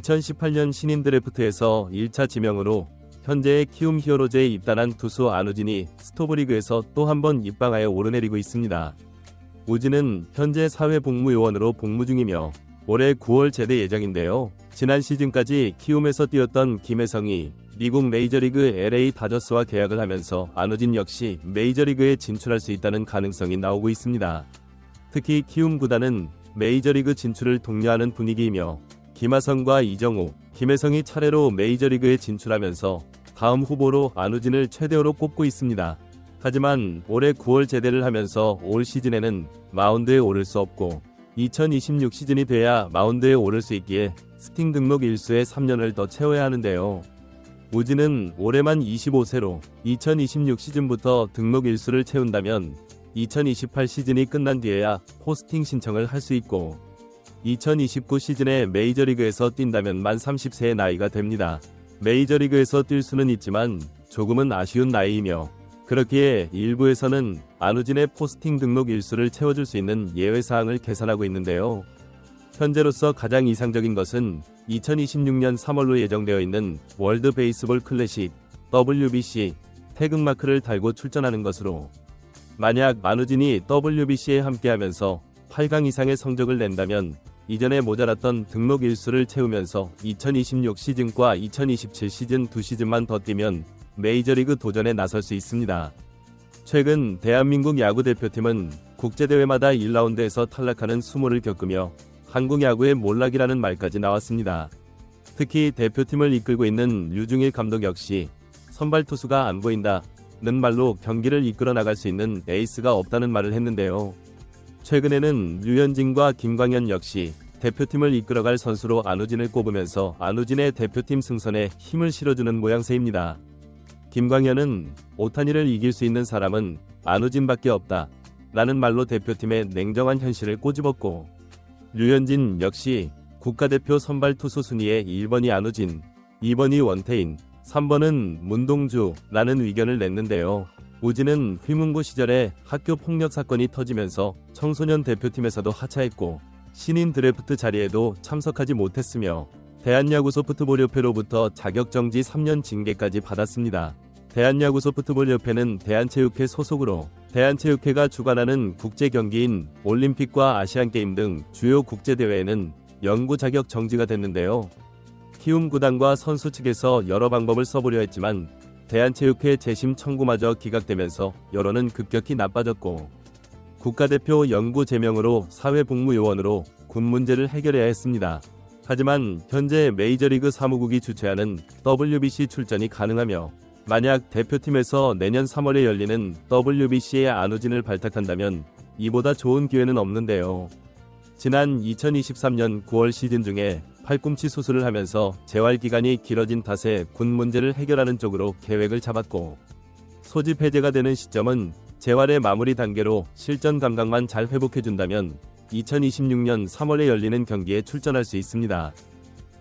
2018년 신인 드래프트에서 1차 지명으로 현재의 키움 히어로즈에 입단한 투수 안우진이 스토브리그에서 또 한 번 입방하여 오르내리고 있습니다. 우진은 현재 사회복무요원으로 복무 중이며 올해 9월 제대 예정인데요. 지난 시즌까지 키움에서 뛰었던 김혜성이 미국 메이저리그 LA 다저스와 계약을 하면서 안우진 역시 메이저리그에 진출할 수 있다는 가능성이 나오고 있습니다. 특히 키움 구단은 메이저리그 진출을 독려하는 분위기이며 김하성과 이정우, 김혜성이 차례로 메이저리그에 진출하면서 다음 후보로 안우진을 최대어로 꼽고 있습니다. 하지만 올해 9월 제대를 하면서 올 시즌에는 마운드에 오를 수 없고 2026 시즌이 돼야 마운드에 오를 수 있기에 스팅 등록 일수에 3년을 더 채워야 하는데요. 우진은 올해만 25세로 2026 시즌부터 등록 일수를 채운다면 2028 시즌이 끝난 뒤에야 포스팅 신청을 할 수 있고 2029 시즌에 메이저리그에서 뛴다면 만 30세의 나이가 됩니다. 메이저리그에서 뛸 수는 있지만 조금은 아쉬운 나이이며 그렇기에 일부에서는 안우진의 포스팅 등록 일수를 채워줄 수 있는 예외 사항을 계산하고 있는데요. 현재로서 가장 이상적인 것은 2026년 3월로 예정되어 있는 월드 베이스볼 클래식 WBC 태극마크를 달고 출전하는 것으로 만약 만우진이 WBC에 함께하면서 8강 이상의 성적을 낸다면 이전에 모자랐던 등록 일수를 채우면서 2026 시즌과 2027 시즌 두 시즌만 더 뛰면 메이저리그 도전에 나설 수 있습니다. 최근 대한민국 야구 대표팀은 국제대회마다 1라운드에서 탈락하는 수모를 겪으며 한국 야구의 몰락이라는 말까지 나왔습니다. 특히 대표팀을 이끌고 있는 류중일 감독 역시 선발 투수가 안 보인다. 는 말로 경기를 이끌어 나갈 수 있는 에이스가 없다는 말을 했는데요. 최근에는 류현진과 김광현 역시 대표팀을 이끌어갈 선수로 안우진을 꼽으면서 안우진의 대표팀 승선에 힘을 실어주는 모양새입니다. 김광현은 오타니를 이길 수 있는 사람은 안우진밖에 없다. 라는 말로 대표팀의 냉정한 현실을 꼬집었고 류현진 역시 국가대표 선발 투수 순위에 1번이 안우진, 2번이 원태인, 3번은 문동주라는 의견을 냈는데요. 우진은 휘문고 시절에 학교 폭력 사건이 터지면서 청소년 대표팀에서도 하차했고 신인 드래프트 자리에도 참석하지 못했으며 대한야구 소프트볼협회로부터 자격정지 3년 징계까지 받았습니다. 대한야구 소프트볼협회는 대한체육회 소속으로 대한체육회가 주관하는 국제경기인 올림픽과 아시안게임 등 주요 국제대회에는 연구 자격 정지가 됐는데요. 키움 구단과 선수 측에서 여러 방법을 써보려 했지만 대한체육회 재심 청구마저 기각되면서 여론은 급격히 나빠졌고 국가대표 연구 제명으로 사회복무요원으로 군 문제를 해결해야 했습니다. 하지만 현재 메이저리그 사무국이 주최하는 WBC 출전이 가능하며 만약 대표팀에서 내년 3월에 열리는 WBC의 안우진을 발탁한다면 이보다 좋은 기회는 없는데요. 지난 2023년 9월 시즌 중에 팔꿈치 수술을 하면서 재활 기간이 길어진 탓에 군 문제를 해결하는 쪽으로 계획을 잡았고 소집 해제가 되는 시점은 재활의 마무리 단계로 실전 감각만 잘 회복해준다면 2026년 3월에 열리는 경기에 출전할 수 있습니다.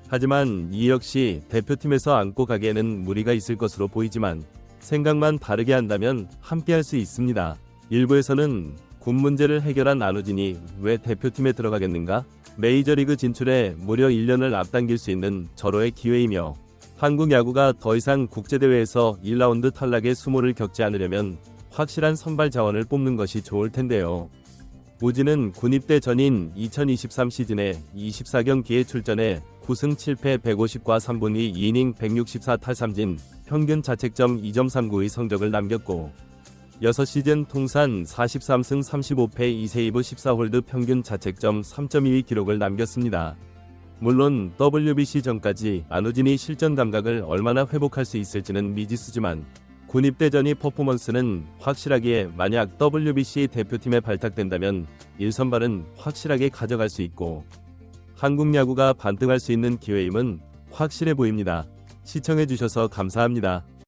하지만 이 역시 대표팀에서 안고 가기에는 무리가 있을 것으로 보이지만 생각만 바르게 한다면 함께 할 수 있습니다. 일부에서는 군 문제를 해결한 안우진이 왜 대표팀에 들어가겠는가? 메이저리그 진출에 무려 1년을 앞당길 수 있는 절호의 기회이며 한국 야구가 더 이상 국제대회에서 1라운드 탈락의 수모를 겪지 않으려면 확실한 선발 자원을 뽑는 것이 좋을 텐데요. 우진은 군입대 전인 2023 시즌에 24경기에 출전해 9승 7패 150과 3분위 2이닝 164 탈삼진 평균 자책점 2.39의 성적을 남겼고 6 시즌 통산 43승 35패 2세이브 14홀드 평균 자책점 3.22 기록을 남겼습니다. 물론 WBC 전까지 안우진이 실전 감각을 얼마나 회복할 수 있을지는 미지수지만 군입대전이 퍼포먼스는 확실하기에 만약 WBC 대표팀에 발탁된다면 1선발은 확실하게 가져갈 수 있고 한국 야구가 반등할 수 있는 기회임은 확실해 보입니다. 시청해주셔서 감사합니다.